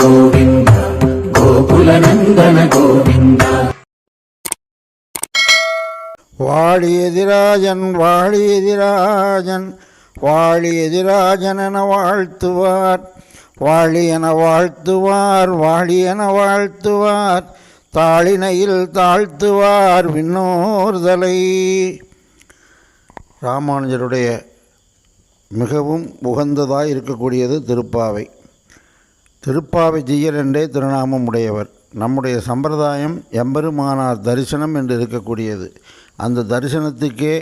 ಗೋವಿಂದ ಗೋಕುಲ ನಂದನ ಗೋವಿಂದ வாழி எதிராஜன் வாழி எதிராஜன் வாழி எதிராஜன் என வாழ்த்துவார். வாழி என வாழ்த்துவார் வாழி என வாழ்த்துவார். தாளினையில் தாழ்த்துவார் விண்ணோர்தலை. ராமானுஜருடைய மிகவும் உகந்ததாக இருக்கக்கூடியது திருப்பாவை. திருப்பாவிஜியர் என்றே திருநாமம் உடையவர். நம்முடைய சம்பிரதாயம் எம்பெருமானார் தரிசனம் என்று இருக்கக்கூடியது. அந்த தரிசனத்துக்கே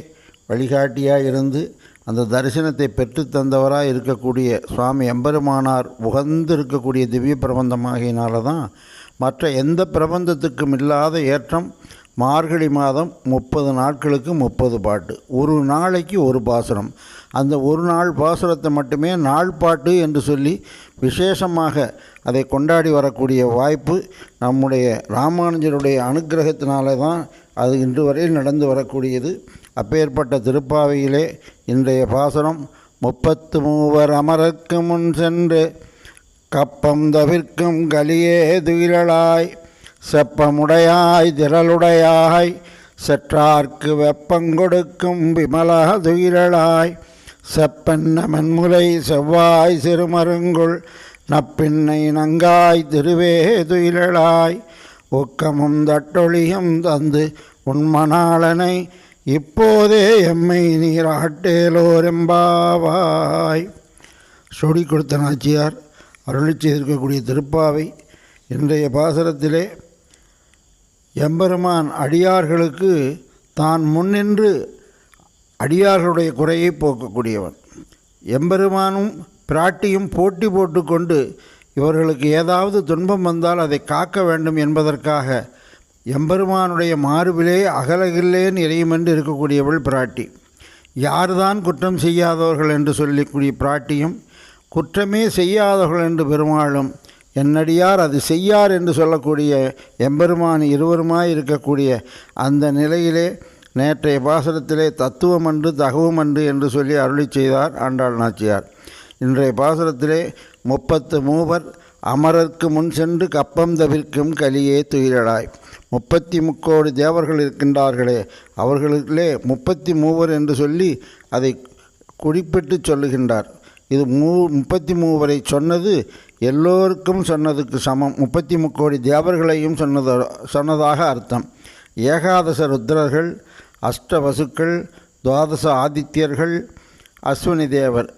வழிகாட்டியாக இருந்து அந்த தரிசனத்தை பெற்றுத்தந்தவராக இருக்கக்கூடிய சுவாமி எம்பெருமானார் உகந்து இருக்கக்கூடிய திவ்ய பிரபந்தமாகினால தான் மற்ற எந்த பிரபந்தத்துக்கும் இல்லாத ஏற்றம் மார்கழி மாதம் முப்பது நாட்களுக்கு முப்பது பாட்டு. ஒரு நாளைக்கு ஒரு பாசனம் அந்த ஒரு நாள் பாசுரத்தை மட்டுமே நாள் பாட்டு என்று சொல்லி விசேஷமாக அதை கொண்டாடி வரக்கூடிய வாய்ப்பு நம்முடைய ராமானுஜருடைய அனுக்கிரகத்தினால தான் அது இன்று வரையில் நடந்து வரக்கூடியது. அப்பேற்பட்ட திருப்பாவையிலே இன்றைய பாசுரம் முப்பத்து மூவர் அமரர்க்கு முன் சென்று கப்பம் தவிர்க்கும் கலியே துயிரலாய் செப்பமுடையாய் திரளுடையாய் செற்றார்க்கு வெப்பங்கொடுக்கும் விமலா துயிரலாய் செப்பென்ன மண்முலை செவ்வாய் சிறுமருங்குள் நப்பின்னை நங்காய் திருவேதுயிரளாய் ஒக்கமும் தட்டொழியும் தந்து உண்மணாளனை இப்போதே எம்மை நீராட்டேலோரெம்பாவாய் சொடி கொடுத்த நாச்சியார் அருளி செய்திருக்கக்கூடிய திருப்பாவை இன்றைய பாசரத்திலே எம்பெருமான் அடியார்களுக்கு தான் முன்னின்று அடியார்களுடைய குறையை போக்கக்கூடியவன். எம்பெருமானும் பிராட்டியும் போட்டி போட்டுக்கொண்டு இவர்களுக்கு ஏதாவது துன்பம் வந்தால் அதை காக்க வேண்டும் என்பதற்காக எம்பெருமானுடைய மார்பிலே அகலகில்லேன் இறையுமென்று இருக்கக்கூடியவள் பிராட்டி. யார்தான் குற்றம் செய்யாதவர்கள் என்று சொல்லக்கூடிய பிராட்டியும் குற்றமே செய்யாதவர்கள் என்று பெருமாளும் என்னடியார் அது செய்யார் என்று சொல்லக்கூடிய எம்பெருமான் இருவருமாய் இருக்கக்கூடிய அந்த நிலையிலே நேற்றைய பாசனத்திலே தத்துவமன்று தகவமன்று என்று சொல்லி அருளி செய்தார் ஆண்டாள் நாச்சியார். இன்றைய பாசுரத்திலே முப்பத்து மூவர் அமரர்க்கு முன் சென்று கப்பம் தவிர்க்கும் கலியே துயிலடாய் முப்பத்தி முக்கோடி தேவர்கள் இருக்கின்றார்களே அவர்களுக்குள்ளே முப்பத்தி மூவர் என்று சொல்லி அதை குறிப்பிட்டு சொல்லுகின்றார். இது மூ முப்பத்தி மூவரை சொன்னது எல்லோருக்கும் சொன்னதுக்கு சமம். முப்பத்தி முக்கோடி தேவர்களையும் சொன்னதோ சொன்னதாக அர்த்தம். ஏகாதச ருத்ரர்கள் அஷ்டவசுக்கள் துவாதச ஆதித்யர்கள் அஸ்வினி தேவர்.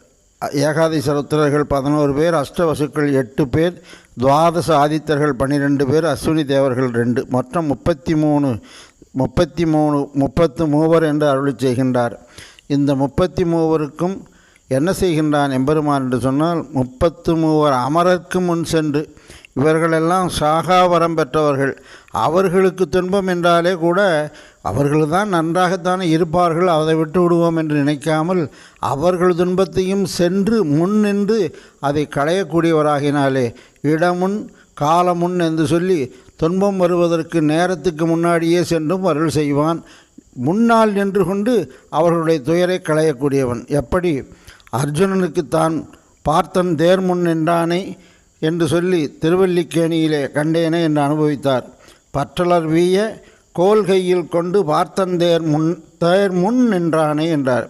ஏகாதச ருத்ரர்கள் பதினோரு பேர் அஷ்டவசுக்கள் எட்டு பேர் துவாதச ஆதித்தர்கள் பன்னிரெண்டு பேர் அஸ்வினி தேவர்கள் ரெண்டு. மொத்தம் முப்பத்தி மூணு முப்பத்தி மூணு முப்பத்து மூவர் என்று அருளி செய்கின்றார். இந்த முப்பத்தி மூவருக்கும் என்ன செய்கின்றான் எம்பெருமான் என்று சொன்னால் முப்பத்து மூவர் அமரர்க்கு முன் சென்று இவர்களெல்லாம் சாகாவரம் பெற்றவர்கள். அவர்களுக்கு துன்பம் என்றாலே கூட அவர்கள் தான் நன்றாகத்தானே இருப்பார்கள் அதை விட்டு விடுவோம் என்று நினைக்காமல் அவர்கள் துன்பத்தையும் சென்று முன் நின்று அதை களையக்கூடியவராகினாலே. இடமுன் காலமுன் என்று சொல்லி துன்பம் வருவதற்கு நேரத்துக்கு முன்னாடியே சென்றும் அருள் செய்வான். முன்னால் நின்று கொண்டு அவர்களுடைய துயரை களையக்கூடியவன். எப்படி? அர்ஜுனனுக்கு தான் பார்த்தன் தேர் முன் நின்றானே என்று சொல்லி திருவல்லிக்கேணியிலே கண்டேனே என்று அனுபவித்தார். பற்றலர் வீய கோல் கையில் கொண்டு பார்த்தன் தேர் முன் தேர் முன் நின்றானே என்றார்.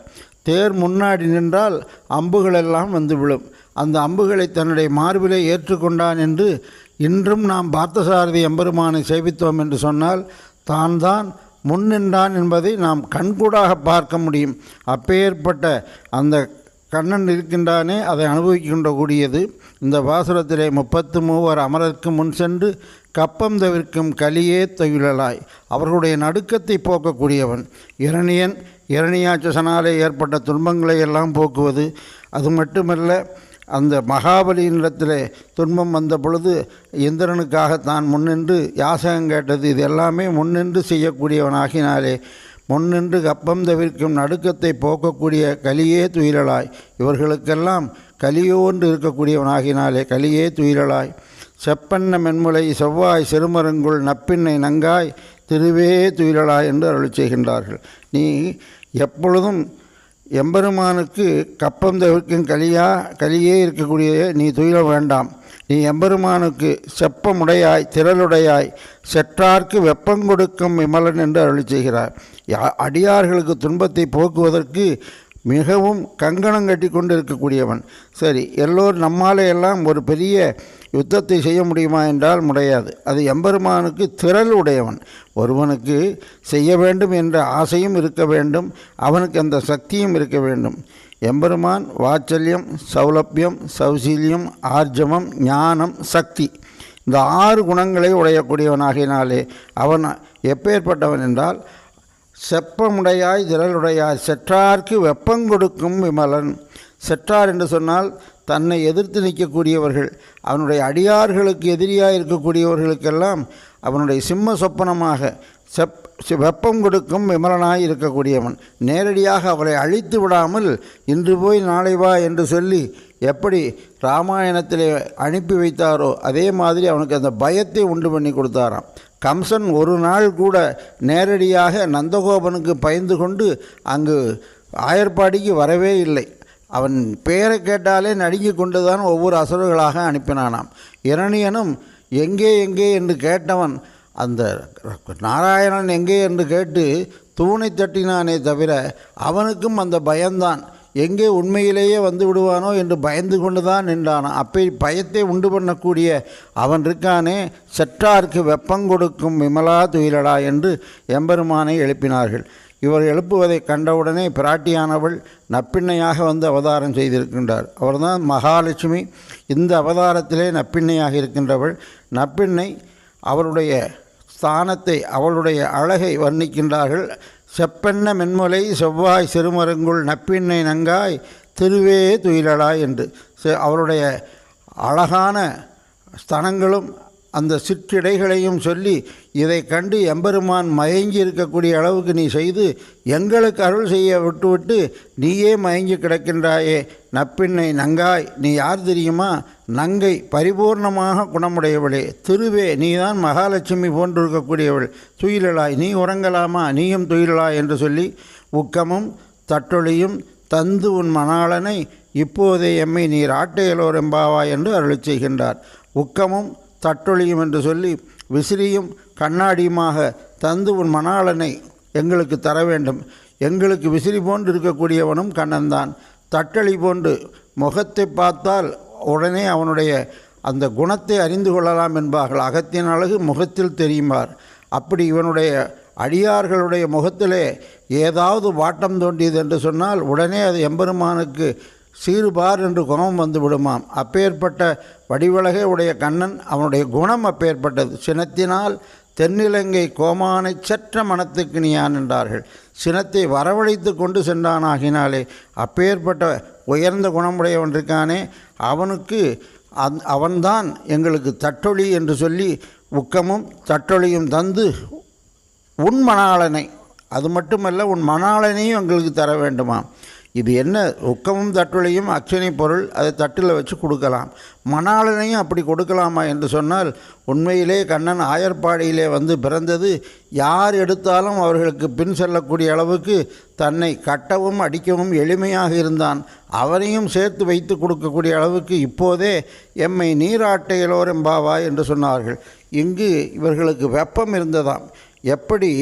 தேர் முன்னாடி நின்றால் அம்புகளெல்லாம் வந்து விழும் அந்த அம்புகளை தன்னுடைய மார்பிலே ஏற்றுக்கொண்டான் என்று இன்றும் நாம் பார்த்தசாரதி எம்பெருமானை சேவித்தோம் என்று சொன்னால் தான் தான் முன் நின்றான் என்பதை நாம் கண்கூடாக பார்க்க முடியும். அப்பேற்பட்ட அந்த கண்ணன் இருக்கின்றானே அதை அனுபவிக்கின்ற கூடியது இந்த பாசுரத்திலே முப்பத்து மூவர் அமரருக்கு முன் சென்று கப்பம் தவிர்க்கும் கலியே தொழிலாய் அவர்களுடைய நடுக்கத்தை போக்கக்கூடியவன். இரணியன் இரணியாச்சசனாலே ஏற்பட்ட துன்பங்களை எல்லாம் போக்குவது. அது மட்டுமல்ல அந்த மகாபலியினிடத்தில் துன்பம் வந்த பொழுது இந்திரனுக்காக தான் முன்னின்று யாசகம் கேட்டது. இது எல்லாமே முன்னின்று செய்யக்கூடியவனாகினாலே முன்னின்று கப்பம் தவிர்க்கும் நடுக்கத்தை போக்கக்கூடிய கலியே துயிலலாய் இவர்களுக்கெல்லாம் கலியோன்று இருக்கக்கூடியவனாகினாலே கலியே துயிலலாய் செப்பன்ன மென்முலை செவ்வாய் சிறுமருங்குள் நப்பின்னை நங்காய் திருவே துயிலலாய் என்று அருள் செய்கின்றார்கள். நீ எப்பொழுதும் எம்பெருமானுக்கு கப்பம் தவிர்க்கும் கலியா கலியே இருக்கக்கூடிய நீ துயில வேண்டாம். நீ எம்பெருமானுக்கு செப்பமுடையாய் திரளுடையாய் செற்றார்க்கு வெப்பம் கொடுக்கும் விமலன் என்று அருளி செய்கிறார். யா- அடியார்களுக்கு துன்பத்தை போக்குவதற்கு மிகவும் கங்கணம் கட்டி கொண்டு இருக்கக்கூடியவன் சரி எல்லோரும் நம்மாலே எல்லாம் ஒரு பெரிய யுத்தத்தை செய்ய முடியுமா என்றால் முடியாது. அது எம்பெருமானுக்கு திரள் உடையவன். ஒருவனுக்கு செய்ய வேண்டும் என்ற ஆசையும் இருக்க வேண்டும். அவனுக்கு அந்த சக்தியும் இருக்க வேண்டும். எம்பெருமான் வாச்சல்யம் சௌலபியம் சௌசீல்யம் ஆர்ஜமம் ஞானம் சக்தி. இந்த ஆறு குணங்களை உடையக்கூடியவனாகினாலே அவன் எப்பேற்பட்டவன் என்றால் செப்பமுடையாய் திரளுடையாய் செற்றார்க்கு வெப்பம் கொடுக்கும் விமலன். செற்றார் என்று சொன்னால் தன்னை எதிர்த்து நிற்கக்கூடியவர்கள் அவனுடைய அடியார்களுக்கு எதிரியாக இருக்கக்கூடியவர்களுக்கெல்லாம் அவனுடைய சிம்ம சொப்பனமாக செப் வெப்பம் கொடுக்கும் விமலனாய் இருக்கக்கூடியவன். நேரடியாக அவளை அழித்து விடாமல் இன்று போய் நாளை வா என்று சொல்லி எப்படி ராமாயணத்திலே அனுப்பி வைத்தாரோ அதே மாதிரி அவனுக்கு அந்த பயத்தை உண்டு பண்ணி கொடுத்தாராம். கம்சன் ஒரு நாள் கூட நேரடியாக நந்தகோபனுக்கு பயந்து கொண்டு அங்கு ஆயர்பாடிக்கு வரவே இல்லை. அவன் பெயரை கேட்டாலே நடுங்கிக் கொண்டுதான் ஒவ்வொரு அசுரர்களாக அனுப்பினானாம். இரணியனும் எங்கே எங்கே? என்று கேட்டவன் அந்த நாராயணன் எங்கே என்று கேட்டு தூணை தட்டினானே தவிர அவனுக்கும் அந்த பயம்தான். எங்கே உண்மையிலேயே வந்து விடுவானோ என்று பயந்து கொண்டு தான் நின்றான். அப்படி பயத்தை உண்டு பண்ணக்கூடிய அவன் இருக்கானே செற்றார்க்கு வெப்பம் கொடுக்கும் விமலா துயிலடா என்று எம்பெருமானை எழுப்பினார்கள். இவர் எழுப்புவதை கண்டவுடனே பிராட்டியானவள் நப்பிண்ணையாக வந்து அவதாரம் செய்திருக்கின்றார். அவர்தான் மகாலட்சுமி. இந்த அவதாரத்திலே நப்பிண்ணையாக இருக்கின்றவள். நப்பிண்ணை அவருடைய ஸ்தானத்தை அவளுடைய அழகை வர்ணிக்கின்றார்கள். செப்பெண்ண மென்மலை செவ்வாய் சிறுமருங்குள் நப்பின்னை நங்காய் திருவே துயிலடாய் என்று. செ- அவருடைய அழகான ஸ்தனங்களும் அந்த சிற்றிடைகளையும் சொல்லி இதை கண்டு எம்பெருமான் மயங்கி இருக்கக்கூடிய அளவுக்கு நீ செய்து எங்களுக்கு அருள் செய்ய விட்டுவிட்டு நீயே மயங்கி கிடக்கின்றாயே. நப்பின்னை நங்காய் நீ யார் தெரியுமா? நங்கை பரிபூர்ணமாக குணமுடையவளே. திருவே நீதான் மகாலட்சுமி போன்றிருக்கக்கூடியவள். துயிலலாய் நீ உறங்கலாமா? நீயும் துயிலலாய் என்று சொல்லி உக்கமும் தட்டொழியும் தந்து உன் மணாளனை இப்போதே எம்மை நீர் ஆட்டையலோர் எம்பாவா என்று அருளிச் செய்கின்றார். உக்கமும் தட்டொழியும் என்று சொல்லி விசிறியும் கண்ணாடியுமாக தந்து உன் மணாளனை எங்களுக்கு தர வேண்டும். எங்களுக்கு விசிறி போன்று இருக்கக்கூடியவனும் கண்ணன்தான். தட்டளி போன்று முகத்தை பார்த்தால் உடனே அவனுடைய அந்த குணத்தை அறிந்து கொள்ளலாம் என்பார்கள். அகத்தின் அழகு முகத்தில் தெரியுமார். அப்படி இவனுடைய அடியார்களுடைய முகத்திலே ஏதாவது வாட்டம் தோண்டியது என்று சொன்னால் உடனே அது எம்பெருமானுக்கு சீறுபார் என்று குணம் வந்து விடுமாம் அப்பேற்பட்ட வடிவழகை உடைய கண்ணன் அவனுடைய குணம் அப்பேற்பட்டது. சினத்தினால் தென்னிலங்கை கோமானை சற்ற மனத்துக்கு நீயான் என்றார்கள். சினத்தை வரவழைத்து கொண்டு சென்றானாகினாலே அப்பேற்பட்ட உயர்ந்த குணமுடையவன் இருக்கானே அவனுக்கு அந் அவன்தான் எங்களுக்கு தட்டொளி என்று சொல்லி உக்கமும் தட்டொளியும் தந்து உன் மணாளனை அது மட்டுமல்ல உன் மணாளனையும் எங்களுக்கு தர வேண்டுமாம். இது என்ன? உக்கமும் தட்டுளையும் அக்ஷனை பொருள் அதை தட்டில் வச்சு கொடுக்கலாம். மணாளனையும் அப்படி கொடுக்கலாமா என்று சொன்னால் உண்மையிலே கண்ணன் ஆயர்பாடியிலே வந்து பிறந்தது யார் எடுத்தாலும் அவர்களுக்கு பின் செல்லக்கூடிய அளவுக்கு தன்னை கட்டவும் அடிக்கவும் எளிமையாக இருந்தான். அவனையும் சேர்த்து வைத்து கொடுக்கக்கூடிய அளவுக்கு இப்போதே எம்மை நீராட்டையிலோரெம்பாவா என்று சொன்னார்கள். இங்கு இவர்களுக்கு வெப்பம் இருந்ததாம். எப்படி?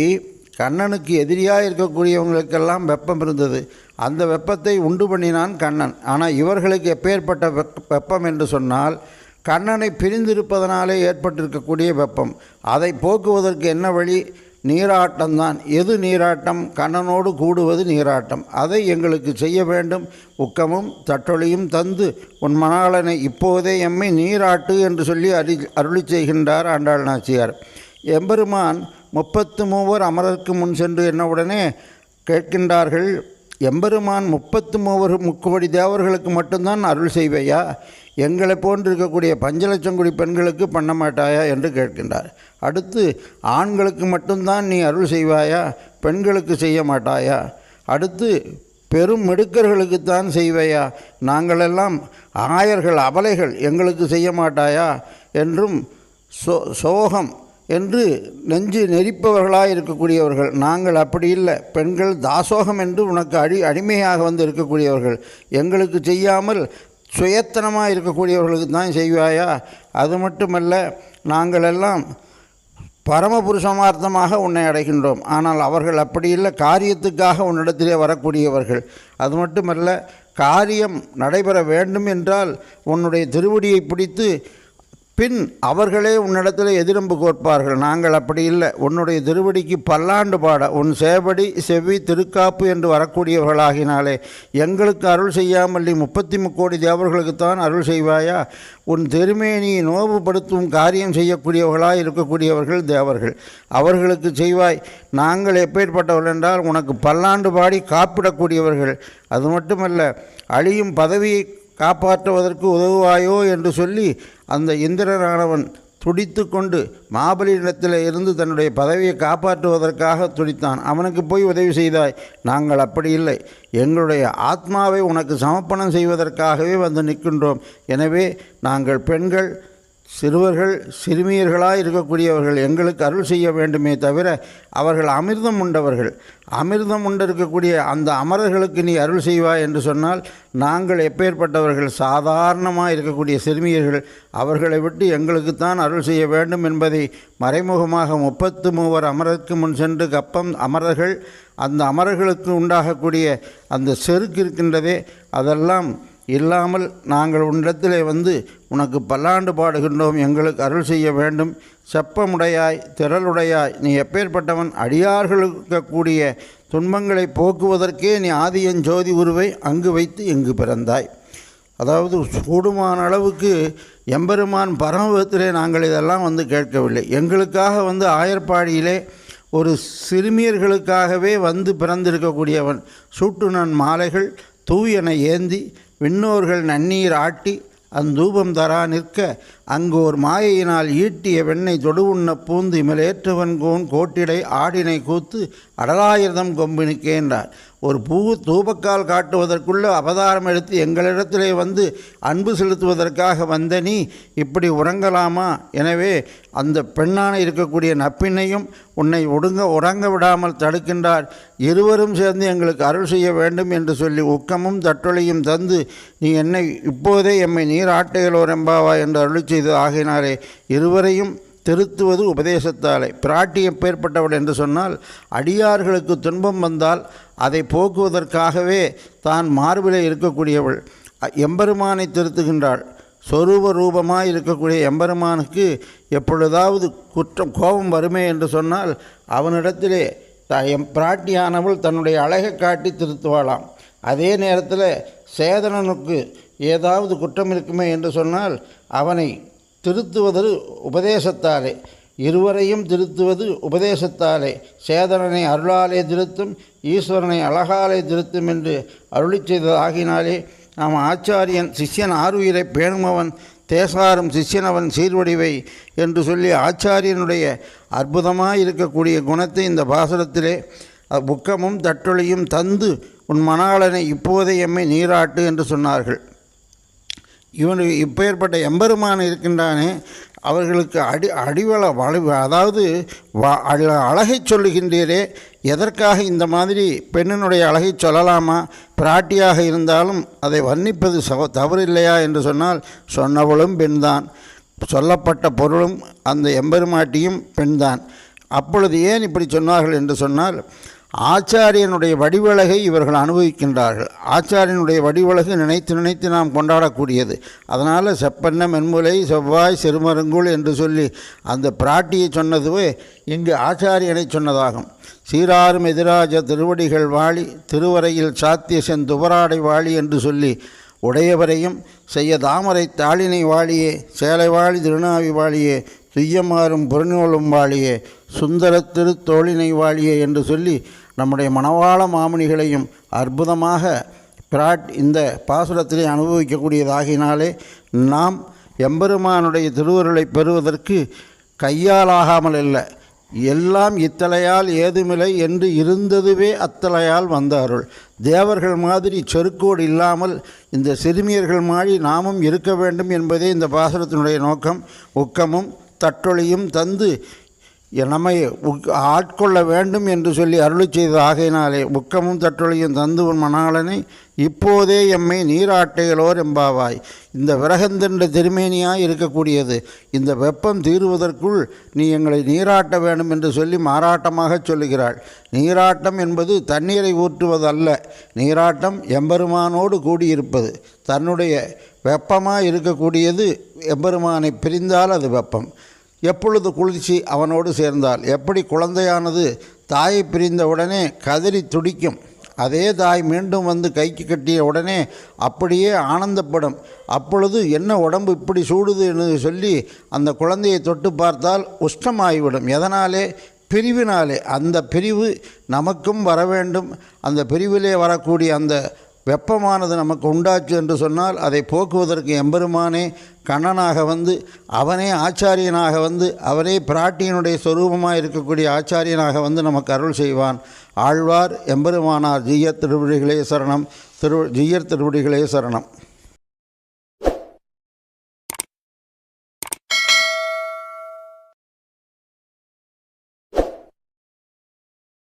கண்ணனுக்கு எதிரியாக இருக்கக்கூடியவங்களுக்கெல்லாம் வெப்பம் இருந்தது. அந்த வெப்பத்தை உண்டு பண்ணினான் கண்ணன். ஆனால் இவர்களுக்கு எப்பேற்பட்ட வெப் வெப்பம் என்று சொன்னால் கண்ணனை பிரிந்திருப்பதனாலே ஏற்பட்டிருக்கக்கூடிய வெப்பம். அதை போக்குவதற்கு என்ன வழி? நீராட்டம்தான். எது நீராட்டம்? கண்ணனோடு கூடுவது நீராட்டம். அதை எங்களுக்கு செய்ய வேண்டும். உக்கமும் தட்டொழியும் தந்து உன் மணாளனை இப்போதே எம்மை நீராட்டு என்று சொல்லி அரி அருளி செய்கின்றார் ஆண்டாள் நாச்சியார். எம்பெருமான் முப்பத்து மூவர் அமரருக்கு முன் சென்று என்னவுடனே கேட்கின்றார்கள் எம்பெருமான் முப்பத்து மூவர் முக்குவடி தேவர்களுக்கு மட்டும்தான் அருள் செய்வையா? எங்களை போன்று இருக்கக்கூடிய பஞ்சலட்சங்குடி பெண்களுக்கு பண்ண மாட்டாயா என்று கேட்கின்றார். அடுத்து ஆண்களுக்கு மட்டும்தான் நீ அருள் செய்வாயா? பெண்களுக்கு செய்ய மாட்டாயா? அடுத்து பெரும் மிடுக்கர்களுக்குத்தான் செய்வையா? நாங்களெல்லாம் ஆயர்கள் அபலைகள் எங்களுக்கு செய்ய மாட்டாயா? என்றும் சோ சோகம் என்று நெஞ்சு நெரிப்பவர்களாக இருக்கக்கூடியவர்கள். நாங்கள் அப்படி இல்லை. பெண்கள் தாசோகம் என்று உனக்கு அடி அடிமையாக வந்து இருக்கக்கூடியவர்கள். எங்களுக்கு செய்யாமல் சுயத்தனமாக இருக்கக்கூடியவர்களுக்கு தான் செய்வாயா? அது மட்டுமல்ல நாங்கள் எல்லாம் பரமபுருஷமார்த்தமாக உன்னை அடைகின்றோம். ஆனால் அவர்கள் அப்படி இல்லை. காரியத்துக்காக உன்னிடத்திலே வரக்கூடியவர்கள். அது மட்டுமல்ல காரியம் நடைபெற வேண்டும் என்றால் உன்னுடைய திருவடியை பிடித்து பின் அவர்களே உன்னிடத்தில் எதிரம்பு கோர்ப்பார்கள். நாங்கள் அப்படி இல்லை. உன்னுடைய திருவடிக்கு பல்லாண்டு பாட உன் சேவடி செவ்வி திருக்காப்பு என்று வரக்கூடியவர்களாகினாலே எங்களுக்கு அருள் செய்யாமல் நீ முப்பத்தி முக்கோடி தேவர்களுக்குத்தான் அருள் செய்வாயா? உன் திருமேனியை நோவுபடுத்தும் காரியம் செய்யக்கூடியவர்களாக இருக்கக்கூடியவர்கள் தேவர்கள். அவர்களுக்கு செய்வாய். நாங்கள் எப்பேற்பட்டவர்கள் என்றால் உனக்கு பல்லாண்டு பாடி காப்பிடக்கூடியவர்கள். அது மட்டுமல்ல அழியும் பதவியை காப்பாற்றுவதற்கு உதவுவாயோ என்று சொல்லி அந்த இந்திரனானவன் துடித்து கொண்டு மாபலியிடத்தில் இருந்து தன்னுடைய பதவியை காப்பாற்றுவதற்காக துடித்தான். அவனுக்கு போய் உதவி செய்தாய். நாங்கள் அப்படி இல்லை. எங்களுடைய ஆத்மாவை உனக்கு சமர்ப்பணம் செய்வதற்காகவே வந்து நிற்கின்றோம். எனவே நாங்கள் பெண்கள் சிறுவர்கள் சிறுமியர்களாக இருக்கக்கூடியவர்கள் எங்களுக்கு அருள் செய்ய வேண்டுமே தவிர அவர்கள் அமிர்தம் உண்டவர்கள். அமிர்தம் உண்டிருக்கக்கூடிய அந்த அமரர்களுக்கு நீ அருள் செய்வாய் என்று சொன்னால் நாங்கள் எப்பேற்பட்டவர்கள் சாதாரணமாக இருக்கக்கூடிய சிறுமியர்கள் அவர்களை விட்டு எங்களுக்குத்தான் அருள் செய்ய வேண்டும் என்பதை மறைமுகமாக முப்பத்து மூவர் அமரருக்கு முன் சென்று கப்பம் அமரர்கள் அந்த அமரர்களுக்கு உண்டாகக்கூடிய அந்த செருக்கு இருக்கின்றதே அதெல்லாம் இல்லாமல் நாங்கள் உன்னிடத்திலே வந்து உனக்கு பல்லாண்டு பாடுகின்றோம் எங்களுக்கு அருள் செய்ய வேண்டும். செப்பமுடையாய் திரளுடையாய் நீ எப்பேற்பட்டவன் அடியார்களுக்கு கூடிய துன்பங்களை போக்குவதற்கே நீ ஆதியன் ஜோதி உருவை அங்கு வைத்து இங்கு பிறந்தாய். அதாவது கூடுமான அளவுக்கு எம்பெருமான் பரமபத்திலே நாங்கள் இதெல்லாம் வந்து கேட்கவில்லை. எங்களுக்காக வந்து ஆயர்பாடியிலே ஒரு சிறுமியர்களுக்காகவே வந்து பிறந்திருக்கக்கூடியவன் சூட்டுணன் மாலைகள் தூயனை ஏந்தி விண்ணோர்கள் நன்னீர் ஆட்டி அந்தூபம் தரா நிற்க அங்கு ஒரு மாயையினால் ஈட்டிய வெண்ணை தொடுவுண்ண பூந்து இமலேற்றுவன்கோன் கோட்டிடை ஆடினை கூத்து அடலாயிரதம் கொம்பினுக்கே என்றார். ஒரு பூ தூபக்கால் காட்டுவதற்குள்ளே அவதாரம் எடுத்து எங்களிடத்திலே வந்து அன்பு செலுத்துவதற்காக வந்த நீ இப்படி உறங்கலாமா? எனவே அந்த பெண்ணான இருக்கக்கூடிய நப்பினையும் உன்னை ஒடுங்க உறங்க விடாமல் தடுக்கின்றார். இருவரும் சேர்ந்து எங்களுக்கு அருள் செய்ய வேண்டும் என்று சொல்லி உக்கமும் தட்டொழியும் தந்து நீ என்னை இப்போதே எம்மை நீராட்டுகளோர் எம்பாவா என்று அருள் செய்து ஆகினாரே இருவரையும் திருத்துவது உபதேசத்தாலே. பிராட்டி எப்பேற்பட்டவள் என்று சொன்னால் அடியார்களுக்கு துன்பம் வந்தால் அதை போக்குவதற்காகவே தான் மார்பிலே இருக்கக்கூடியவள். எம்பெருமானை திருத்துகின்றாள். சொரூப ரூபமாக இருக்கக்கூடிய எம்பெருமானுக்கு எப்பொழுதாவது குற்றம் கோபம் வருமே என்று சொன்னால் அவனிடத்திலே த- எம் பிராட்டியானவள் தன்னுடைய அழகை காட்டி திருத்துவாளாம். அதே நேரத்தில் சேதனனுக்கு ஏதாவது குற்றம் இருக்குமே என்று சொன்னால் அவனை திருத்துவது உபதேசத்தாலே. இருவரையும் திருத்துவது உபதேசத்தாலே. சேதனனை அருளாலே திருத்தும் ஈஸ்வரனை அழகாலே திருத்தும் என்று அருளிச் செய்ததாகினாலே நாம் ஆச்சாரியன் சிஷ்யன் ஆறுயிரை பேணுமவன் தேசாரும் சிஷ்யனவன் சீர்வடிவை என்று சொல்லி ஆச்சாரியனுடைய அற்புதமாக இருக்கக்கூடிய குணத்தை இந்த பாசுரத்திலே புக்கமும் தட்டொழியும் தந்து உன் மணாளனை இப்போதே எம்மை நீராட்டு என்று சொன்னார்கள். இவன் இப்பேற்பட்ட எம்பெருமான் இருக்கின்றானே அவர்களுக்கு அடி அடிவள வள அதாவது வ- அழகை சொல்லுகின்றீரே எதற்காக இந்த மாதிரி பெண்ணினுடைய அழகை சொல்லலாமா? பிராட்டியாக இருந்தாலும் அதை வர்ணிப்பது சவ தவறில்லையா என்று சொன்னால் சொன்னவளும் பெண்தான். சொல்லப்பட்ட பொருளும் அந்த எம்பெருமாட்டியும் பெண்தான். அப்பொழுது ஏன் இப்படி சொன்னார்கள் என்று சொன்னால் ஆச்சாரியனுடைய வடிவழகை இவர்கள் அனுபவிக்கின்றார்கள். ஆச்சாரியனுடைய வடிவழகு நினைத்து நினைத்து நாம் கொண்டாடக்கூடியது. அதனால் செப்பன்ன மென்முலை செவ்வாய் சிறுமருங்குள் என்று சொல்லி அந்த பிராட்டியை சொன்னதுவே இங்கு ஆச்சாரியனை சொன்னதாகும். சீராரும் எதிராஜ திருவடிகள் வாழி திருவரையில் சாத்திய செந்துவராடை வாழி என்று சொல்லி உடையவரையும் செய்ய தாமரை தாளினை வாழியே சேலை வாழி திருநாவி வாழியே துய்யமாறும் புறநூலும் வாழியே சுந்தர திருத்தோழினை வாழியே என்று சொல்லி நம்முடைய மணவாள மாமணிகளையும் அற்புதமாக பிராட் இந்த பாசுரத்திலே அனுபவிக்கக்கூடியதாகினாலே நாம் எம்பெருமானுடைய திருவருளை பெறுவதற்கு கையாலாகாமல் இல்லை. எல்லாம் இத்தலையால் ஏதுமில்லை என்று இருந்ததுவே அத்தலையால் வந்த அருள். தேவர்கள் மாதிரி செருக்கோடு இல்லாமல் இந்த சிறுமியர்கள் மாதிரி நாமும் இருக்க வேண்டும் என்பதே இந்த பாசுரத்தினுடைய நோக்கம் உக்கமும் தட்டொழியும் தந்து நம்மை உக்- ஆட்கொள்ள வேண்டும் என்று சொல்லி அருளி செய்த ஆகையினாலே உக்கமும் தற்றொழியும் தந்து உன் மணாளனை இப்போதே எம்மை நீராட்டைகளோர் எம்பாவாய் இந்த விரகந்தென்ற திருமேனியாய் இருக்கக்கூடியது. இந்த வெப்பம் தீருவதற்குள் நீ எங்களை நீராட்ட வேண்டும் என்று சொல்லி மாறாட்டமாக சொல்லுகிறாள். நீராட்டம் என்பது தண்ணீரை ஊற்றுவதல்ல. நீராட்டம் எம்பெருமானோடு கூடியிருப்பது. தன்னுடைய வெப்பமாக இருக்கக்கூடியது எம்பெருமானை பிரிந்தால் அது வெப்பம். எப்பொழுது குளிர்ச்சி அவனோடு சேர்ந்தால் எப்படி குழந்தையானது தாயை பிரிந்த உடனே கதறி துடிக்கும்? அதே தாய் மீண்டும் வந்து கைக்கு கட்டிய உடனே அப்படியே ஆனந்தப்படும். அப்பொழுது என்ன உடம்பு இப்படி சூடுது என்று சொல்லி அந்த குழந்தையை தொட்டு பார்த்தால் உஷ்ணமாகிவிடும் எதனாலே? பிரிவினாலே. அந்த பிரிவு நமக்கும் வர வேண்டும் அந்த பிரிவிலே வரக்கூடிய அந்த வெப்பமானது நமக்கு உண்டாச்சு என்று சொன்னால் அதை போக்குவதற்கு எம்பெருமானே கண்ணனாக வந்து அவனே ஆச்சாரியனாக வந்து அவனே பிராட்டியினுடைய சொரூபமாக இருக்கக்கூடிய ஆச்சாரியனாக வந்து நமக்கு அருள் செய்வான். ஆழ்வார் எம்பெருமானார் ஜீயர் திருவடிகளே சரணம் திரு ஜீயர் திருவடிகளே சரணம்.